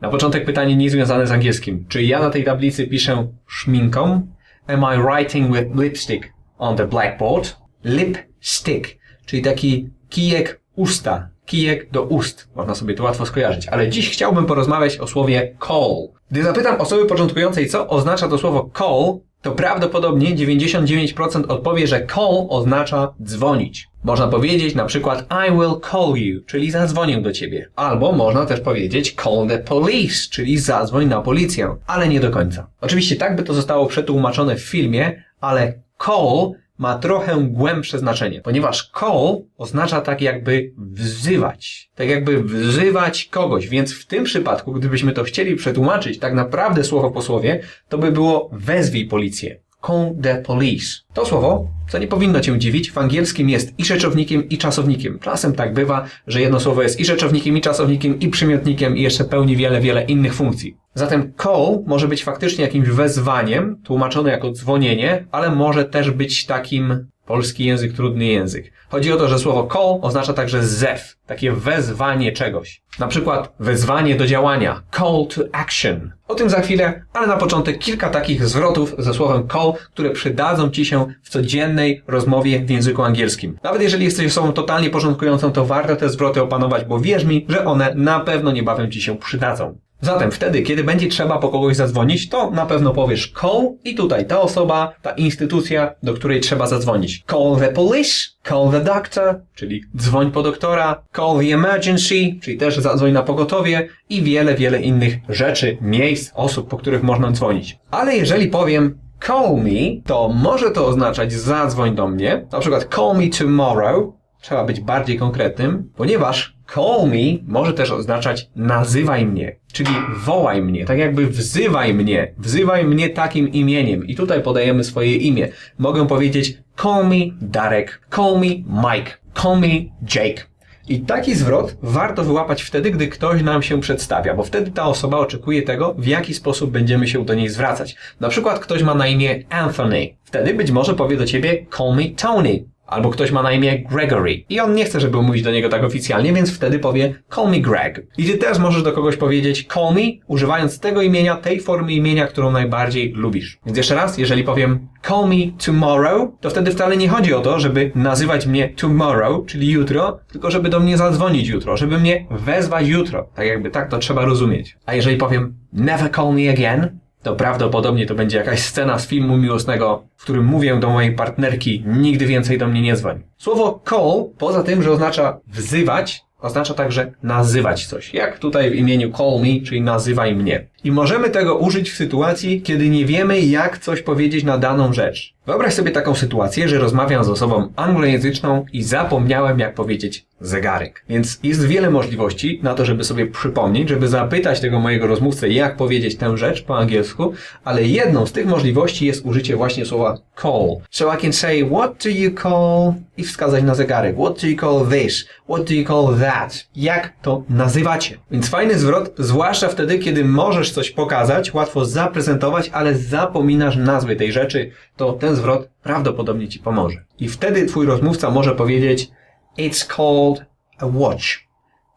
Na początek pytanie niezwiązane z angielskim. Czy ja na tej tablicy piszę szminką? Am I writing with lipstick on the blackboard? Lipstick, czyli taki kijek usta, kijek do ust. Można sobie to łatwo skojarzyć. Ale dziś chciałbym porozmawiać o słowie call. Gdy zapytam osoby początkującej, co oznacza to słowo call, to prawdopodobnie 99% odpowie, że call oznacza dzwonić. Można powiedzieć na przykład I will call you, czyli zadzwonię do ciebie. Albo można też powiedzieć call the police, czyli zadzwoń na policję, ale nie do końca. Oczywiście tak by to zostało przetłumaczone w filmie, ale call ma trochę głębsze znaczenie, ponieważ call oznacza tak jakby wzywać. Tak jakby wzywać kogoś, więc w tym przypadku, gdybyśmy to chcieli przetłumaczyć tak naprawdę słowo po słowie, to by było wezwij policję. Call the police. To słowo, co nie powinno Cię dziwić, w angielskim jest i rzeczownikiem, i czasownikiem. Czasem tak bywa, że jedno słowo jest i rzeczownikiem, i czasownikiem, i przymiotnikiem, i jeszcze pełni wiele, wiele innych funkcji. Zatem call może być faktycznie jakimś wezwaniem, tłumaczone jako dzwonienie, ale może też być takim polski język, trudny język. Chodzi o to, że słowo call oznacza także zew, takie wezwanie czegoś. Na przykład wezwanie do działania, call to action. O tym za chwilę, ale na początek kilka takich zwrotów ze słowem call, które przydadzą Ci się w codziennej rozmowie w języku angielskim. Nawet jeżeli jesteś osobą totalnie porządkującą, to warto te zwroty opanować, bo wierz mi, że one na pewno niebawem Ci się przydadzą. Zatem wtedy, kiedy będzie trzeba po kogoś zadzwonić, to na pewno powiesz call i tutaj ta osoba, ta instytucja, do której trzeba zadzwonić. Call the police, call the doctor, czyli dzwoń po doktora, call the emergency, czyli też zadzwoń na pogotowie i wiele, wiele innych rzeczy, miejsc, osób, po których można dzwonić. Ale jeżeli powiem call me, to może to oznaczać zadzwoń do mnie, na przykład call me tomorrow, trzeba być bardziej konkretnym, ponieważ call me może też oznaczać nazywaj mnie, czyli wołaj mnie, tak jakby wzywaj mnie, wzywaj mnie takim imieniem i tutaj podajemy swoje imię. Mogę powiedzieć call me Darek, call me Mike, call me Jake. I taki zwrot warto wyłapać wtedy, gdy ktoś nam się przedstawia, bo wtedy ta osoba oczekuje tego, w jaki sposób będziemy się do niej zwracać. Na przykład ktoś ma na imię Anthony. Wtedy być może powie do ciebie call me Tony. Albo ktoś ma na imię Gregory i on nie chce, żeby mówić do niego tak oficjalnie, więc wtedy powie call me Greg. I ty też możesz do kogoś powiedzieć call me, używając tego imienia, tej formy imienia, którą najbardziej lubisz. Więc jeszcze raz, jeżeli powiem call me tomorrow, to wtedy wcale nie chodzi o to, żeby nazywać mnie tomorrow, czyli jutro, tylko żeby do mnie zadzwonić jutro, żeby mnie wezwać jutro. Tak jakby tak to trzeba rozumieć. A jeżeli powiem never call me again, to prawdopodobnie to będzie jakaś scena z filmu miłosnego, w którym mówię do mojej partnerki nigdy więcej do mnie nie dzwoń. Słowo call, poza tym, że oznacza wzywać, oznacza także nazywać coś. Jak tutaj w imieniu call me, czyli nazywaj mnie. I możemy tego użyć w sytuacji, kiedy nie wiemy, jak coś powiedzieć na daną rzecz. Wyobraź sobie taką sytuację, że rozmawiam z osobą anglojęzyczną i zapomniałem, jak powiedzieć zegarek. Więc jest wiele możliwości na to, żeby sobie przypomnieć, żeby zapytać tego mojego rozmówcę, jak powiedzieć tę rzecz po angielsku, ale jedną z tych możliwości jest użycie właśnie słowa call. So I can say, what do you call? I wskazać na zegarek. What do you call this? What do you call that? Jak to nazywacie? Więc fajny zwrot, zwłaszcza wtedy, kiedy możesz coś pokazać, łatwo zaprezentować, ale zapominasz nazwy tej rzeczy, to ten zwrot prawdopodobnie Ci pomoże. I wtedy Twój rozmówca może powiedzieć It's called a watch,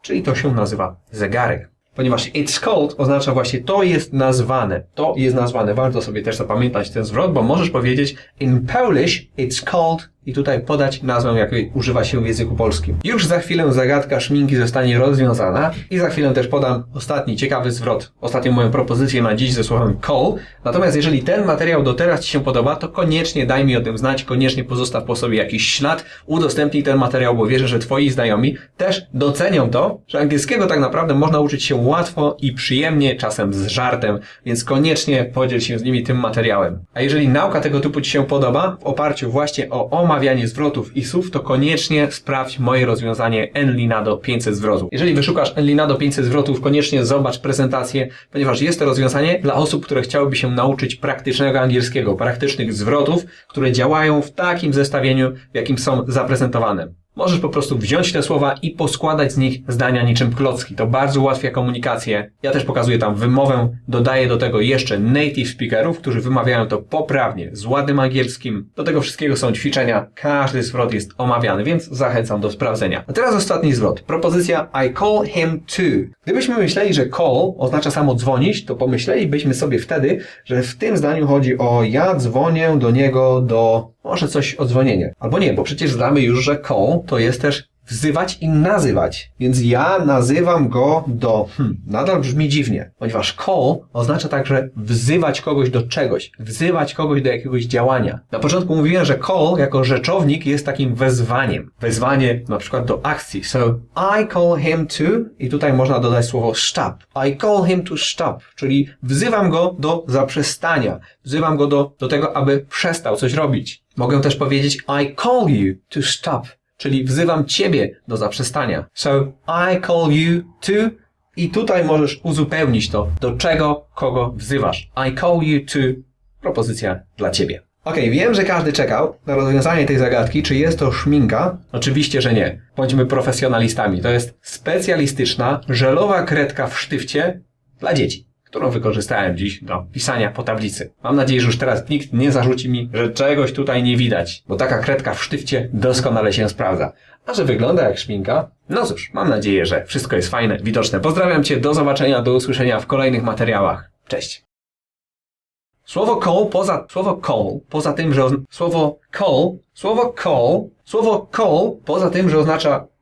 czyli to się nazywa zegarek. Ponieważ it's called oznacza właśnie to jest nazwane. To jest nazwane. Warto sobie też zapamiętać ten zwrot, bo możesz powiedzieć in Polish it's called i tutaj podać nazwę, jakiej używa się w języku polskim. Już za chwilę zagadka szminki zostanie rozwiązana i za chwilę też podam ostatni ciekawy zwrot, ostatnią moją propozycję na dziś ze słowem call. Natomiast jeżeli ten materiał do teraz Ci się podoba, to koniecznie daj mi o tym znać, koniecznie pozostaw po sobie jakiś ślad, udostępnij ten materiał, bo wierzę, że Twoi znajomi też docenią to, że angielskiego tak naprawdę można uczyć się łatwo i przyjemnie, czasem z żartem, więc koniecznie podziel się z nimi tym materiałem. A jeżeli nauka tego typu Ci się podoba, w oparciu właśnie o omawianie zwrotów i słów, to koniecznie sprawdź moje rozwiązanie Enlinado 500 zwrotów. Jeżeli wyszukasz Enlinado 500 zwrotów, koniecznie zobacz prezentację, ponieważ jest to rozwiązanie dla osób, które chciałyby się nauczyć praktycznego angielskiego, praktycznych zwrotów, które działają w takim zestawieniu, w jakim są zaprezentowane. Możesz po prostu wziąć te słowa i poskładać z nich zdania niczym klocki. To bardzo ułatwia komunikację. Ja też pokazuję tam wymowę, dodaję do tego jeszcze native speakerów, którzy wymawiają to poprawnie, z ładnym angielskim. Do tego wszystkiego są ćwiczenia, każdy zwrot jest omawiany, więc zachęcam do sprawdzenia. A teraz ostatni zwrot. Propozycja I call him to. Gdybyśmy myśleli, że call oznacza samo dzwonić, to pomyślelibyśmy sobie wtedy, że w tym zdaniu chodzi o ja dzwonię do niego do może coś o dzwonienie. Albo nie, bo przecież znamy już, że call to jest też wzywać i nazywać. Więc ja nazywam go do, hmm, nadal brzmi dziwnie, ponieważ call oznacza także wzywać kogoś do czegoś, wzywać kogoś do jakiegoś działania. Na początku mówiłem, że call jako rzeczownik jest takim wezwaniem. Wezwanie na przykład do akcji. So, I call him to, i tutaj można dodać słowo stop. I call him to stop, czyli wzywam go do zaprzestania. Wzywam go do, do tego, aby przestał coś robić. Mogę też powiedzieć I call you to stop czyli wzywam Ciebie do zaprzestania. So, I call you to i tutaj możesz uzupełnić to, do czego, kogo wzywasz. I call you to propozycja dla Ciebie. Okej, wiem, że każdy czekał na rozwiązanie tej zagadki. Czy jest to szminka? Oczywiście, że nie. Bądźmy profesjonalistami. To jest specjalistyczna, żelowa kredka w sztywcie dla dzieci którą wykorzystałem dziś do pisania po tablicy. Mam nadzieję, że już teraz nikt nie zarzuci mi, że czegoś tutaj nie widać, bo taka kredka w sztywcie doskonale się sprawdza. A że wygląda jak szminka? No cóż, mam nadzieję, że wszystko jest fajne, widoczne. Pozdrawiam Cię, do zobaczenia, do usłyszenia w kolejnych materiałach. Cześć! Słowo call poza, słowo call, poza tym, że słowo call, słowo call, słowo call, poza tym, że oznacza